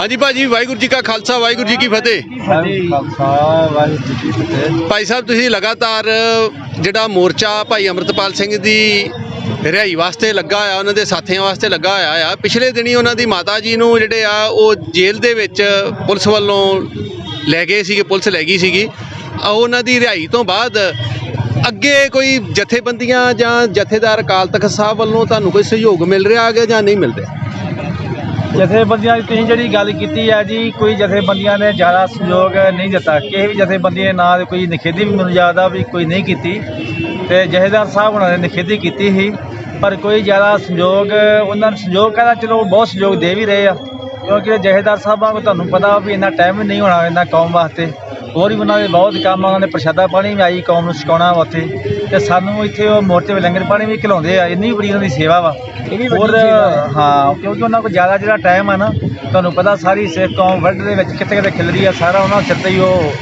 ਹਾਂਜੀ ਭਾਜੀ, ਵਾਹਿਗੁਰੂ ਜੀ ਕਾ ਖਾਲਸਾ, ਵਾਹਿਗੁਰੂ ਜੀ ਕੀ ਫਤਿਹ। ਖਾਲਸਾ ਵਾਹਿਗੁਰੂ ਜੀ ਕੀ ਫਤਿਹ ਭਾਈ ਸਾਹਿਬ, ਤੁਸੀਂ ਲਗਾਤਾਰ ਜਿਹੜਾ ਮੋਰਚਾ ਭਾਈ ਅਮਰਤਪਾਲ ਸਿੰਘ ਦੀ ਰਿਹਾਈ ਵਾਸਤੇ ਲੱਗਾ ਆ ਉਹਨਾਂ ਦੇ ਸਾਥੀਆਂ ਵਾਸਤੇ ਲੱਗਾ ਹੋਇਆ ਆ, ਪਿਛਲੇ ਦਿਨੀ ਉਹਨਾਂ ਦੀ ਮਾਤਾ ਜੀ ਨੂੰ ਜਿਹੜੇ ਆ, ਉਹ ਜੇਲ੍ਹ ਦੇ ਵਿੱਚ ਪੁਲਿਸ ਵੱਲੋਂ ਲੈ ਗਏ ਸੀਗੇ, ਪੁਲਿਸ ਲੈ ਗਈ ਸੀਗੀ। ਆ ਉਹਨਾਂ ਦੀ ਰਿਹਾਈ ਤੋਂ ਬਾਅਦ ਅੱਗੇ ਕੋਈ ਜਥੇਬੰਦੀਆਂ ਜਾਂ ਜਥੇਦਾਰ ਅਕਾਲ ਤਖਤ ਸਾਹਿਬ ਵੱਲੋਂ ਤੁਹਾਨੂੰ ਕੋਈ ਸਹਿਯੋਗ ਮਿਲ ਰਿਹਾ ਹੈਗਾ ਜਾਂ ਨਹੀਂ ਮਿਲ ਰਿਹਾ? ਜਥੇਬੰਦੀਆਂ ਦੀ ਤੁਸੀਂ ਜਿਹੜੀ ਗੱਲ ਕੀਤੀ ਹੈ ਜੀ, ਕੋਈ ਜਥੇਬੰਦੀਆਂ ਨੇ ਜ਼ਿਆਦਾ ਸਹਿਯੋਗ ਨਹੀਂ ਦਿੱਤਾ। ਕਿਸੇ ਵੀ ਜਥੇਬੰਦੀ ਨੇ ਨਾ ਕੋਈ ਨਿਖੇਧੀ ਵੀ ਮੈਨੂੰ ਯਾਦ ਆ ਵੀ ਕੋਈ ਨਹੀਂ ਕੀਤੀ। ਤੇ ਜਥੇਦਾਰ ਸਾਹਿਬ ਉਹਨਾਂ ਨੇ ਨਿਖੇਧੀ ਕੀਤੀ ਸੀ। ਪਰ ਕੋਈ ਜ਼ਿਆਦਾ ਸਹਿਯੋਗ, ਉਹਨਾਂ ਨੂੰ ਸਹਿਯੋਗ ਕਹਿੰਦਾ, ਚਲੋ ਬਹੁਤ ਸਹਿਯੋਗ ਦੇ ਵੀ ਰਹੇ ਆ। ਕਿਉਂਕਿ ਜਥੇਦਾਰ ਸਾਹਿਬਾਂ ਨੂੰ ਤੁਹਾਨੂੰ ਪਤਾ ਵੀ ਇੰਨਾ ਟਾਈਮ ਵੀ ਨਹੀਂ ਹੋਣਾ ਇਹਨਾਂ ਕੌਮ ਵਾਸਤੇ। ਹੋਰ ਵੀ ਉਹਨਾਂ ਦੇ ਬਹੁਤ ਕੰਮ ਆ ਉਹਨਾਂ ਨੇ ਪ੍ਰਸ਼ਾਦਾ ਪਾਣੀ ਵੀ ਆਈ ਕੌਮ ਨੂੰ ਛਕਾਉਣਾ ਵਾ ਉੱਥੇ। ਤੇ ਸਾਨੂੰ ਇੱਥੇ ਉਹ ਮੋਰਚੇ ਵਿੱਚ ਲੰਗਰ ਪਾਣੀ ਵੀ ਖਿਲਾਉਂਦੇ ਆ ਇੰਨੀ ਬੜੀ ਉਹਨਾਂ ਦੀ ਸੇਵਾ ਵਾ। ਹੋਰ ਹਾਂ ਕਿਉਂਕਿ ਉਹਨਾਂ ਕੋਲ ਜ਼ਿਆਦਾ ਜਿਹੜਾ ਟਾਈਮ ਆ ਨਾ ਤੁਹਾਨੂੰ ਪਤਾ ਸਾਰੀ ਸਿੱਖ ਕੌਮ ਵਰਲਡ ਦੇ ਵਿੱਚ ਕਿਤੇ ਕਿਤੇ ਖਿਲਰੀ ਆ ਸਾਰਾ ਉਹਨਾਂ ਸਿਰ ਤੇ ਹੀ ਉਹ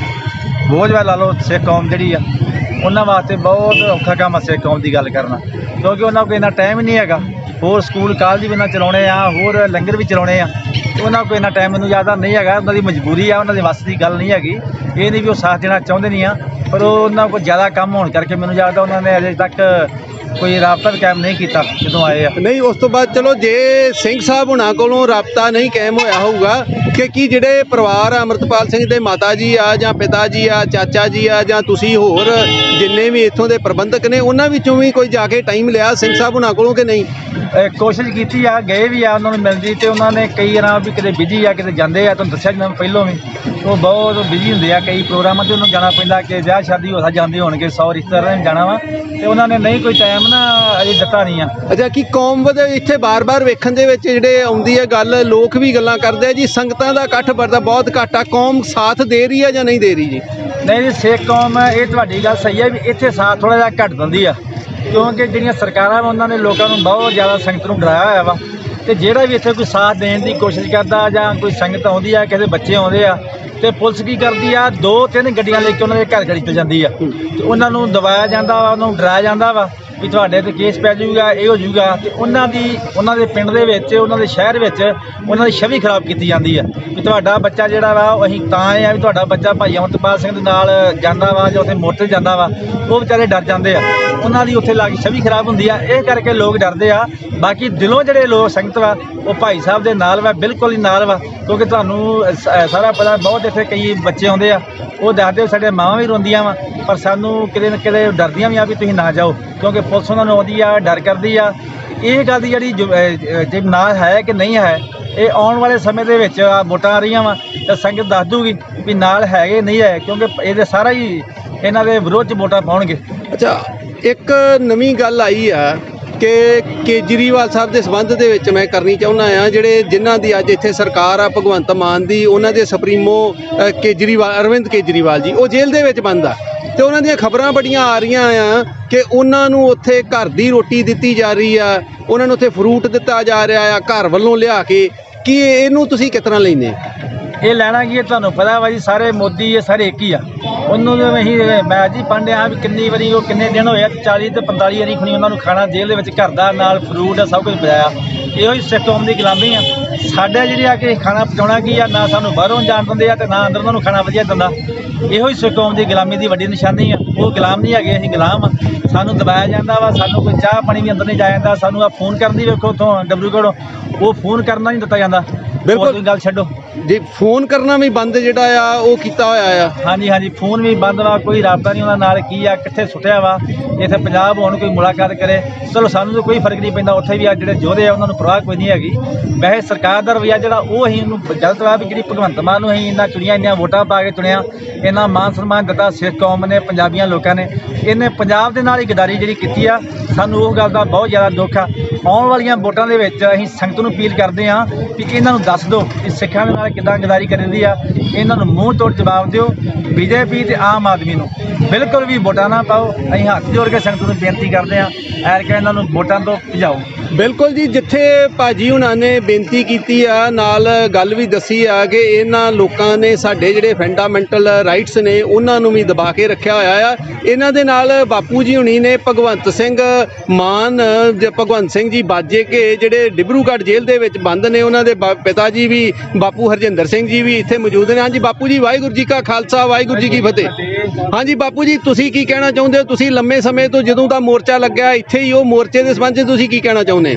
ਬੋਝ ਵਾ ਲਾ ਲਓ ਸਿੱਖ ਕੌਮ ਜਿਹੜੀ ਆ। ਉਹਨਾਂ ਵਾਸਤੇ ਬਹੁਤ ਔਖਾ ਕੰਮ ਆ ਸਿੱਖ ਕੌਮ ਦੀ ਗੱਲ ਕਰਨਾ ਕਿਉਂਕਿ ਉਹਨਾਂ ਕੋਲ ਇੰਨਾ ਟਾਈਮ ਹੀ ਨਹੀਂ ਹੈਗਾ। ਹੋਰ ਸਕੂਲ ਕਾਲਜ ਵੀ ਨਾ ਚਲਾਉਣੇ ਆ, ਹੋਰ ਲੰਗਰ ਵੀ ਚਲਾਉਣੇ ਆ। ਉਹਨਾਂ ਕੋਲ ਇੰਨਾ ਟਾਈਮ ਮੈਨੂੰ ਜ਼ਿਆਦਾ ਨਹੀਂ ਹੈਗਾ, ਉਹਨਾਂ ਦੀ ਮਜਬੂਰੀ ਆ, ਉਹਨਾਂ ਦੇ ਵੱਸ ਦੀ ਗੱਲ ਨਹੀਂ ਹੈਗੀ। ਇਹ ਨਹੀਂ ਵੀ ਉਹ ਸਾਥ ਦੇਣਾ ਚਾਹੁੰਦੇ ਨਹੀਂ ਆ, ਪਰ ਉਹਨਾਂ ਕੋਲ ਜ਼ਿਆਦਾ ਕੰਮ ਹੋਣ ਕਰਕੇ ਮੈਨੂੰ ਜ਼ਿਆਦਾ ਉਹਨਾਂ ਨੇ ਅਜੇ ਤੱਕ ਕੋਈ ਰਾਬਤਾ ਕਾਇਮ ਨਹੀਂ ਕੀਤਾ, ਜਦੋਂ ਆਏ ਆ। ਨਹੀਂ, ਉਸ ਤੋਂ ਬਾਅਦ ਚਲੋ, ਜੇ ਸਿੰਘ ਸਾਹਿਬ ਹੁਣਾਂ ਕੋਲੋਂ ਰਾਬਤਾ ਨਹੀਂ ਕਾਇਮ ਹੋਇਆ ਹੋਊਗਾ, ਕਿ ਕੀ ਜਿਹੜੇ ਪਰਿਵਾਰ ਆ, ਅਮਰਤਪਾਲ ਸਿੰਘ ਦੇ ਮਾਤਾ ਜੀ ਆ, ਜਾਂ ਪਿਤਾ ਜੀ ਆ, ਚਾਚਾ ਜੀ ਆ, ਜਾਂ ਤੁਸੀਂ ਹੋਰ ਜਿੰਨੇ ਵੀ ਇੱਥੋਂ ਦੇ ਪ੍ਰਬੰਧਕ ਨੇ, ਉਹਨਾਂ ਵਿੱਚੋਂ ਵੀ ਕੋਈ ਜਾ ਕੇ ਟਾਈਮ ਲਿਆ, ਸਿੰਘ ਸਾਹਿਬ ਹੁਣਾਂ ਕੋਲੋਂ ਕਿ ਨਹੀਂ? ਕੋਸ਼ਿਸ਼ ਕੀਤੀ ਆ ਗਏ ਵੀ ਆ ਉਹਨਾਂ ਨੂੰ ਮਿਲਦੀ ਤੇ ਉਹਨਾਂ ਨੇ ਕਈ ਵਾਰ ਵੀ ਕਿਤੇ ਬਿਜ਼ੀ ਆ ਕਿਤੇ ਜਾਂਦੇ ਆ ਤੁਹਾਨੂੰ ਦੱਸਿਆ ਜਿਵੇਂ ਪਹਿਲੋਂ ਵੀ। ਉਹ ਬਹੁਤ ਬਿਜ਼ੀ ਹੁੰਦੇ ਆ ਕਈ ਪ੍ਰੋਗਰਾਮਾਂ ਤੇ ਉਹਨਾਂ ਨੂੰ ਜਾਣਾ ਪੈਂਦਾ ਕਿ ਵਿਆਹ ਸ਼ਾਦੀ ਹੋ ਸਾ ਜਾਂਦੇ ਹੋਣਗੇ 100 ਰਿਸ਼ਤੇਦਾਰਾਂ ਨੇ ਜਾਣਾ ਵਾ ਤੇ ਉਹਨਾਂ ਨੇ ਨਹੀਂ ਕੋਈ ਟਾਈਮ ਨਾ ਅਜੇ ਦਿੱਤਾ ਨਹੀਂ ਆ। ਅੱਛਾ ਕੀ ਕੌਮ ਵਧ ਇੱਥੇ ਬਾਰ-ਬਾਰ ਵੇਖਣ ਦੇ ਵਿੱਚ ਜਿਹੜੇ ਆਉਂਦੀ ਹੈ ਗੱਲ ਲੋਕ ਵੀ ਗੱਲਾਂ ਕਰਦੇ ਆ ਜੀ ਸੰਗਤਾਂ ਦਾ ਇਕੱਠ ਵਰਦਾ ਬਹੁਤ ਘੱਟ ਆ ਕੌਮ ਸਾਥ ਦੇ ਰਹੀ ਹੈ ਜਾਂ ਨਹੀਂ ਦੇ ਰਹੀ ਜੀ? ਨਹੀਂ ਜੀ ਸਿੱਖ ਕੌਮ ਇਹ ਤੁਹਾਡੀ ਗੱਲ ਸਹੀ ਹੈ ਵੀ ਇੱਥੇ ਸਾਥ ਥੋੜਾ ਜਿਹਾ ਘੱਟ ਦਿੰਦੀ ਆ। ਕਿਉਂਕਿ ਜਿਹੜੀਆਂ ਸਰਕਾਰਾਂ ਵਾ, ਉਹਨਾਂ ਨੇ ਲੋਕਾਂ ਨੂੰ ਬਹੁਤ ਜ਼ਿਆਦਾ ਸੰਗਤ ਨੂੰ ਡਰਾਇਆ ਹੋਇਆ ਵਾ। ਤੇ ਜਿਹੜਾ ਵੀ ਇੱਥੇ ਕੋਈ ਸਾਥ ਦੇਣ ਦੀ ਕੋਸ਼ਿਸ਼ ਕਰਦਾ ਜਾਂ ਕੋਈ ਸੰਗਤ ਆਉਂਦੀ ਆ, ਕਿਸੇ ਬੱਚੇ ਆਉਂਦੇ ਆ, ਤੇ ਪੁਲਿਸ ਕੀ ਕਰਦੀ ਆ ਦੋ ਤਿੰਨ ਗੱਡੀਆਂ ਲੈ ਕੇ ਉਹਨਾਂ ਦੇ ਘਰ ਘੜੀ ਚਲ ਜਾਂਦੀ ਆ। ਤੇ ਉਹਨਾਂ ਨੂੰ ਦਬਾਇਆ ਜਾਂਦਾ ਵਾ, ਉਹਨਾਂ ਨੂੰ ਡਰਾਇਆ ਜਾਂਦਾ ਵਾ। ਵੀ ਤੁਹਾਡੇ ਤੇ ਕੇਸ ਪੈ ਜਾਊਗਾ, ਇਹ ਹੋ ਜਾਊਗਾ, ਤੇ ਉਹਨਾਂ ਦੀ, ਉਹਨਾਂ ਦੇ ਪਿੰਡ ਦੇ ਵਿੱਚ, ਉਹਨਾਂ ਦੇ ਸ਼ਹਿਰ ਵਿੱਚ ਉਹਨਾਂ ਦੀ ਛਵੀ ਖਰਾਬ ਕੀਤੀ ਜਾਂਦੀ ਆ। ਵੀ ਤੁਹਾਡਾ ਬੱਚਾ ਜਿਹੜਾ ਵਾ, ਉਹ ਅਸੀਂ ਤਾਂ ਆਏ ਆ ਵੀ ਤੁਹਾਡਾ ਬੱਚਾ ਭਾਈ ਅਮਰਤਪਾਲ ਸਿੰਘ ਦੇ ਨਾਲ ਜਾਂਦਾ ਵਾ ਜਾਂ ਉੱਥੇ ਮੋਟਰ ਜਾਂਦਾ ਵਾ, ਉਹ ਵਿਚਾਰੇ ਡਰ ਜਾਂਦੇ ਆ। ਉਹਨਾਂ ਦੀ ਉੱਥੇ ਲਾ ਕੇ ਛਵੀ ਖਰਾਬ ਹੁੰਦੀ ਆ, ਇਹ ਕਰਕੇ ਲੋਕ ਡਰਦੇ ਆ। ਬਾਕੀ ਦਿਲੋਂ ਜਿਹੜੇ ਲੋਕ ਸੰਗਤ ਵਾ, ਉਹ ਭਾਈ ਸਾਹਿਬ ਦੇ ਨਾਲ ਵਾ, ਬਿਲਕੁਲ ਹੀ ਨਾਲ ਵਾ, ਕਿਉਂਕਿ ਤੁਹਾਨੂੰ ਸ- ਸਾਰਾ ਪਤਾ ਬਹੁਤ ਇੱਥੇ ਕਈ ਬੱਚੇ ਆਉਂਦੇ ਆ, ਉਹ ਦੱਸਦੇ ਸਾਡੇ ਮਾਵਾਂ ਵੀ ਰੋਂਦੀਆਂ ਵਾ, ਪਰ ਸਾਨੂੰ ਕਿਤੇ ਨਾ ਕਿਤੇ ਡਰਦੀਆਂ ਵੀ ਆ ਵੀ ਤੁਸੀਂ ਨਾ ਜਾਓ, ਕਿਉਂਕਿ ਪੁਲਿਸ ਉਹਨਾਂ ਨੂੰ ਆਉਂਦੀ ਆ ਡਰ ਕਰਦੀ ਆ। ਇਹ ਗੱਲ ਦੀ ਜਿਹੜੀ ਜੋ, ਅ, ਜੇ ਨਾ ਹੈ ਕਿ ਨਹੀਂ ਹੈ ਇਹ ਆਉਣ ਵਾਲੇ ਸਮੇਂ ਦੇ ਵਿੱਚ ਆ ਵੋਟਾਂ ਆ ਰਹੀਆਂ ਵਾ ਤਾਂ ਸੰਗਤ ਦੱਸ ਦੂਗੀ ਵੀ ਨਾਲ ਹੈਗੇ ਨਹੀਂ ਹੈ ਕਿਉਂਕਿ ਇਹਦੇ ਸਾਰਾ ਹੀ ਇਹਨਾਂ ਦੇ ਵਿਰੋਧ ਚ ਵੋਟਾਂ ਪਾਉਣਗੇ। ਅੱਛਾ ਇੱਕ ਨਵੀਂ ਗੱਲ ਆਈ ਆ ਕਿ ਕੇਜਰੀਵਾਲ ਸਾਹਿਬ ਦੇ ਸਬੰਧ ਦੇ ਵਿੱਚ ਮੈਂ ਕਰਨੀ ਚਾਹੁੰਦਾ ਆ ਜਿਹੜੇ ਜਿਨ੍ਹਾਂ ਦੀ ਅੱਜ ਇੱਥੇ ਸਰਕਾਰ ਆ ਭਗਵੰਤ ਮਾਨ ਦੀ ਉਹਨਾਂ ਦੇ ਸੁਪਰੀਮੋ ਕੇਜਰੀਵਾਲ ਅਰਵਿੰਦ ਕੇਜਰੀਵਾਲ ਜੀ ਉਹ ਜੇਲ੍ਹ ਦੇ ਵਿੱਚ ਬੰਦ ਆ। ਤੇ ਉਹਨਾਂ ਦੀਆਂ ਖਬਰਾਂ ਬੜੀਆਂ ਆ ਰਹੀਆਂ ਆ ਕਿ ਉਹਨਾਂ ਨੂੰ ਉੱਥੇ ਘਰ ਦੀ ਰੋਟੀ ਦਿੱਤੀ ਜਾ ਰਹੀ ਆ, ਉਹਨਾਂ ਨੂੰ ਉੱਥੇ ਫਰੂਟ ਦਿੱਤਾ ਜਾ ਰਿਹਾ ਆ, ਘਰ ਵੱਲੋਂ ਲਿਆ ਕੇ। ਕੀ ਇਹਨੂੰ ਤੁਸੀਂ ਕਿਸ ਤਰ੍ਹਾਂ ਲੈਂਦੇ? ਇਹ ਲੈਣਾ ਕੀ ਹੈ ਤੁਹਾਨੂੰ ਪਤਾ ਵਾ ਜੀ, ਸਾਰੇ ਮੋਦੀ ਇਹ ਸਾਰੇ ਇੱਕ ਹੀ ਆ। ਉਹਨੂੰ ਜਿਵੇਂ ਅਸੀਂ, ਮੈਂ ਜੀ ਹੀ ਪੰਡਿਆ ਵੀ ਕਿੰਨੀ ਵਾਰੀ ਉਹ ਕਿੰਨੇ ਦਿਨ ਹੋਏ ਆ 40 ਤੇ 45 ਵਾਰੀ ਖੁਣੀ ਉਹਨਾਂ ਨੂੰ ਖਾਣਾ ਜੇਲ੍ਹ ਦੇ ਵਿੱਚ ਘਰ ਦਾ ਨਾਲ ਫਰੂਟ ਸਭ ਕੁਝ ਪਿਆਇਆ ਇਹੋ ਹੀ ਸਿਸਟਮ ਕੌਮ ਦੀ ਗੁਲਾਮੀ ਆ। ਸਾਡੇ ਜਿਹੜੀ ਆ ਕਿ ਖਾਣਾ ਪਕਾਉਣਾ ਕੀ ਆ, ਨਾ ਸਾਨੂੰ ਬਾਹਰੋਂ ਜਾਣ ਦਿੰਦੇ ਆ ਤੇ ਨਾ ਅੰਦਰ ਉਹਨਾਂ ਨੂੰ ਖਾਣਾ ਵਧੀਆ ਦਿੰਦਾ। ਇਹੋ ਹੀ ਸਿੱਖ ਕੌਮ ਦੀ ਗੁਲਾਮੀ ਦੀ ਵੱਡੀ ਨਿਸ਼ਾਨੀ ਆ। ਉਹ ਗੁਲਾਮ ਨਹੀਂ ਹੈਗੇ, ਅਸੀਂ ਗੁਲਾਮ ਆ। ਸਾਨੂੰ ਦਬਾਇਆ ਜਾਂਦਾ ਵਾ, ਸਾਨੂੰ ਕੋਈ ਚਾਹ ਪਾਣੀ ਵੀ ਅੰਦਰ ਨਹੀਂ ਜਾਇਆ ਜਾਂਦਾ। ਸਾਨੂੰ ਆ ਫੋਨ ਕਰਨ ਦੀ ਵੇਖੋ ਉੱਥੋਂ ਡਬਲਯੂਗੜ੍ਹੋਂ ਉਹ ਫੋਨ ਕਰਨਾ ਨਹੀਂ ਦਿੱਤਾ ਜਾਂਦਾ। ਬਿਲਕੁਲ। ਉਹ ਤੁਸੀਂ ਗੱਲ ਛੱਡੋ। ਜੀ ਫੋਨ ਕਰਨਾ ਵੀ ਬੰਦ ਜਿਹੜਾ ਆ ਉਹ ਕੀਤਾ ਹੋਇਆ ਆ। ਹਾਂਜੀ ਹਾਂਜੀ ਫੋਨ ਵੀ ਬੰਦ ਵਾ ਕੋਈ ਰਾਬਤਾ ਨਹੀਂ ਉਹਨਾਂ ਨਾਲ ਕੀ ਆ ਕਿੱਥੇ ਸੁੱਟਿਆ ਵਾ ਇੱਥੇ ਪੰਜਾਬ ਹੁਣ ਕੋਈ ਮੁਲਾਕਾਤ ਕਰੇ। ਚਲੋ ਸਾਨੂੰ ਤਾਂ ਕੋਈ ਫ਼ਰਕ ਨਹੀਂ ਪੈਂਦਾ ਉੱਥੇ ਵੀ ਆ ਜਿਹੜੇ ਯੋਧੇ ਆ ਉਹਨਾਂ ਨੂੰ ਪਰਵਾਹ ਕੋਈ ਨਹੀਂ ਹੈਗੀ। ਵੈਸੇ ਸਰਕਾਰ ਦਾ ਰਵਈਆ ਜਿਹੜਾ ਉਹ ਅਸੀਂ ਉਹਨੂੰ ਗਲਤ ਵਾ ਵੀ ਜਿਹੜੀ ਭਗਵੰਤ ਮਾਨ ਨੂੰ ਅਸੀਂ ਇੰਨਾ ਚੁਣੀਆਂ ਇੰਨੀਆਂ ਵੋਟਾਂ ਪਾ ਕੇ ਚੁਣਿਆ ਇੰਨਾ ਮਾਨ ਸਨਮਾਨ ਦਿੱਤਾ ਸਿੱਖ ਕੌਮ ਨੇ ਪੰਜਾਬੀਆਂ ਲੋਕਾਂ ਨੇ। ਇਹਨੇ ਪੰਜਾਬ ਦੇ ਨਾਲ ਹੀ ਗਦਾਰੀ ਜਿਹੜੀ ਕੀਤੀ ਆ ਸਾਨੂੰ ਉਹ ਗੱਲ ਦਾ ਬਹੁਤ ਜ਼ਿਆਦਾ ਦੁੱਖ ਆ। ਆਉਣ ਵਾਲੀਆਂ ਵੋਟਾਂ ਦੇ ਵਿੱਚ ਅਸੀਂ ਸੰਗਤ ਨੂੰ ਅਪੀਲ ਕਰਦੇ ਹਾਂ ਕਿ ਇਹਨਾਂ ਨੂੰ ਦੱਸ ਦਿਓ ਕਿ ਸਿੱਖਾਂ ਦੇ ਨਾਲ ਕਿੱਦਾਂ ਗਦਾਰੀ ਕਰੀਦੀ ਆ। ਇਹਨਾਂ ਨੂੰ ਮੂੰਹ ਤੋੜ ਜਵਾਬ ਦਿਓ ਬੀਜੇਪੀ ਤੇ ਆਮ ਆਦਮੀ ਨੂੰ। ਬਿਲਕੁਲ ਵੀ ਵੋਟਾਂ ਨਾ ਪਾਓ। ਅਸੀਂ ਹੱਥ ਜੋੜ ਕੇ ਸੰਗਤ ਨੂੰ ਬੇਨਤੀ ਕਰਦੇ ਹਾਂ। ਐਰ ਇਹਨਾਂ ਨੂੰ ਵੋਟਾਂ ਤੋਂ ਭਜਾਓ। ਬਿਲਕੁਲ ਜੀ, ਜਿੱਥੇ ਭਾਜੀ ਉਹਨਾਂ ਨੇ ਬੇਨਤੀ ਕੀਤੀ ਆ, ਨਾਲ ਗੱਲ ਵੀ ਦੱਸੀ ਆ ਕਿ ਇਹਨਾਂ ਲੋਕਾਂ ਨੇ ਸਾਡੇ ਜਿਹੜੇ ਫੰਡਾਮੈਂਟਲ ਰਾਈਟਸ ਨੇ, ਉਹਨਾਂ ਨੂੰ ਵੀ ਦਬਾ ਕੇ ਰੱਖਿਆ ਹੋਇਆ ਆ। ਇਹਨਾਂ ਦੇ ਨਾਲ ਬਾਪੂ ਜੀ ਹੁਣੀ ਨੇ ਭਗਵੰਤ ਸਿੰਘ ਮਾਨ ਭਗਵੰਤ ਸਿੰਘ ਜੀ ਬਾਜੇ ਕੇ ਜਿਹੜੇ ਡਿਬਰੂਗੜ੍ਹ ਜੇਲ੍ਹ ਦੇ ਵਿੱਚ ਬੰਦ ਨੇ, ਉਹਨਾਂ ਦੇ ਬਾ- ਪਿਤਾ ਜੀ ਵੀ, ਬਾਪੂ ਹਰਜਿੰਦਰ ਸਿੰਘ ਜੀ ਵੀ ਇੱਥੇ ਮੌਜੂਦ ਨੇ। ਹਾਂਜੀ ਬਾਪੂ ਜੀ, ਵਾਹਿਗੁਰੂ ਜੀ ਕਾ ਖਾਲਸਾ, ਵਾਹਿਗੁਰੂ ਜੀ ਕੀ ਫਤਿਹ। ਹਾਂਜੀ ਬਾਪੂ ਜੀ, ਤੁਸੀਂ ਕੀ ਕਹਿਣਾ ਚਾਹੁੰਦੇ ਹੋ? ਤੁਸੀਂ ਲੰਮੇ ਸਮੇਂ ਤੋਂ ਜਦੋਂ ਦਾ ਮੋਰਚਾ ਲੱਗਿਆ, ਇੱਥੇ ਹੀ ਉਹ ਮੋਰਚੇ ਦੇ ਸੰਬੰਧ 'ਚ ਤੁਸੀਂ ਕੀ ਕਹਿਣਾ ਚਾਹੁੰਦੇ ਹੋ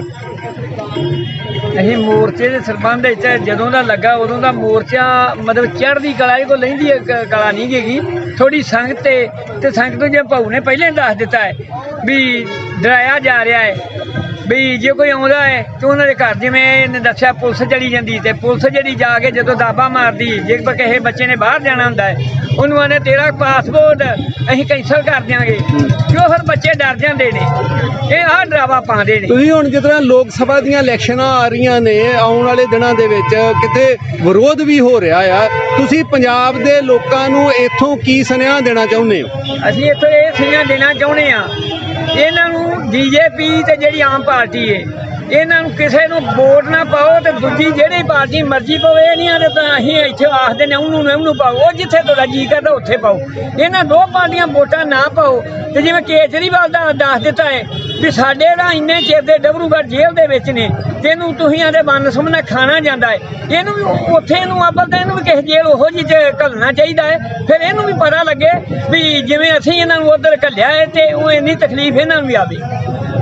ਅਸੀਂ ਮੋਰਚੇ ਦੇ ਸਰਬੰਧ ਵਿੱਚ ਜਦੋਂ ਦਾ ਲੱਗਾ ਉਦੋਂ ਦਾ ਮੋਰਚਾ ਮਤਲਬ ਚੜ੍ਹਦੀ ਕਲਾ ਇਹ ਕੋ ਲੈਂਦੀ ਕਲਾ ਨਹੀਂ ਹੈਗੀ ਥੋੜੀ ਸੰਗਤ ਤੇ ਤੇ ਸੰਗਤ ਨੂੰ ਜੇ ਭਾਊ ਨੇ ਪਹਿਲਾਂ ਦੱਸ ਦਿੱਤਾ ਹੈ ਵੀ ਡਰਾਇਆ ਜਾ ਰਿਹਾ ਹੈ ਵੀ ਜੇ ਕੋਈ ਆਉਂਦਾ ਹੈ ਤੇ ਉਹਨਾਂ ਦੇ ਘਰ ਜਿਵੇਂ ਇਹਨੇ ਦੱਸਿਆ ਪੁਲਿਸ ਚਲੀ ਜਾਂਦੀ ਤੇ ਪੁਲਿਸ ਜਿਹੜੀ ਜਾ ਕੇ ਜਦੋਂ ਦਾਬਾ ਮਾਰਦੀ ਜੇ ਕਿਸੇ ਬੱਚੇ ਨੇ ਬਾਹਰ ਜਾਣਾ ਹੁੰਦਾ ਹੈ ਉਹਨੂੰ ਆਨੇ ਤੇਰਾ ਪਾਸਪੋਰਟ ਅਸੀਂ ਕੈਂਸਲ ਕਰ ਦਿਆਂਗੇ। ਕਿਉਂ ਫਿਰ ਬੱਚੇ ਡਰ ਜਾਂਦੇ ਨੇ? ਇਹ ਆਹ ਡਰਾਵਾ ਪਾਉਂਦੇ ਨੇ। ਤੁਸੀਂ ਹੁਣ ਜਿਸ ਤਰ੍ਹਾਂ ਲੋਕ ਸਭਾ ਦੀਆਂ ਇਲੈਕਸ਼ਨਾਂ ਆ ਰਹੀਆਂ ਨੇ ਆਉਣ ਵਾਲੇ ਦਿਨਾਂ ਦੇ ਵਿੱਚ ਕਿਤੇ ਵਿਰੋਧ ਵੀ ਹੋ ਰਿਹਾ ਆ। ਤੁਸੀਂ ਪੰਜਾਬ ਦੇ ਲੋਕਾਂ ਨੂੰ ਇੱਥੋਂ ਕੀ ਸੁਨੇਹਾ ਦੇਣਾ ਚਾਹੁੰਦੇ ਹੋ? ਅਸੀਂ ਇੱਥੋਂ ਇਹ ਸੁਨੇਹਾ ਦੇਣਾ ਚਾਹੁੰਦੇ ਆ ਇਹਨਾਂ ਨੂੰ ਬੀਜੇਪੀ ਤੇ ਜਿਹੜੀ ਆਮ ਪਾਰਟੀ ਏ ਇਹਨਾਂ ਨੂੰ ਕਿਸੇ ਨੂੰ ਵੋਟ ਨਾ ਪਾਓ ਤੇ ਦੂਜੀ ਜਿਹੜੀ ਪਾਰਟੀ ਮਰਜ਼ੀ ਪਵੇ ਇਹ ਨਹੀਂ ਆਦੇ ਤਾਂ ਅਸੀਂ ਇੱਥੇ ਆਖਦੇ ਨੇ ਉਹਨੂੰ ਨੇ ਉਹਨੂੰ ਪਾਓ। ਉਹ ਜਿੱਥੇ ਤੁਹਾਡਾ ਜੀ ਕਰਦਾ, ਉੱਥੇ ਪਾਓ। ਇਹਨਾਂ ਦੋ ਪਾਰਟੀਆਂ ਵੋਟਾਂ ਨਾ ਪਾਓ ਤੇ ਜਿਵੇਂ ਕੇਜਰੀਵਾਲ ਦਾ ਦੱਸ ਦਿੱਤਾ ਹੈ ਵੀ ਸਾਡੇ ਦਾ ਇੰਨੇ ਚਿਰ ਦੇ ਡਬਰੂਗੜ੍ਹ ਜੇਲ੍ਹ ਦੇ ਵਿੱਚ ਨੇ ਤੇ ਇਹਨੂੰ ਤੁਸੀਂ ਆਦੇ ਬੰਨ ਸੁਮਨਾ ਖਾਣਾ ਜਾਂਦਾ ਹੈ। ਇਹਨੂੰ ਵੀ ਉੱਥੇ ਇਹਨੂੰ ਅੱਬਲ ਤਾਂ ਇਹਨੂੰ ਵੀ ਕਿਸੇ ਜੇਲ੍ਹ ਉਹੋ ਜਿਹੀ ਚ ਘੱਲਣਾ ਚਾਹੀਦਾ ਹੈ। ਫਿਰ ਇਹਨੂੰ ਵੀ ਪਤਾ ਲੱਗੇ ਵੀ ਜਿਵੇਂ ਅਸੀਂ ਇਹਨਾਂ ਨੂੰ ਉਧਰ ਘੱਲਿਆ ਹੈ ਤੇ ਉਹ ਇੰਨੀ ਤਕਲੀਫ ਇਹਨਾਂ ਨੂੰ ਵੀ ਆਵੇ।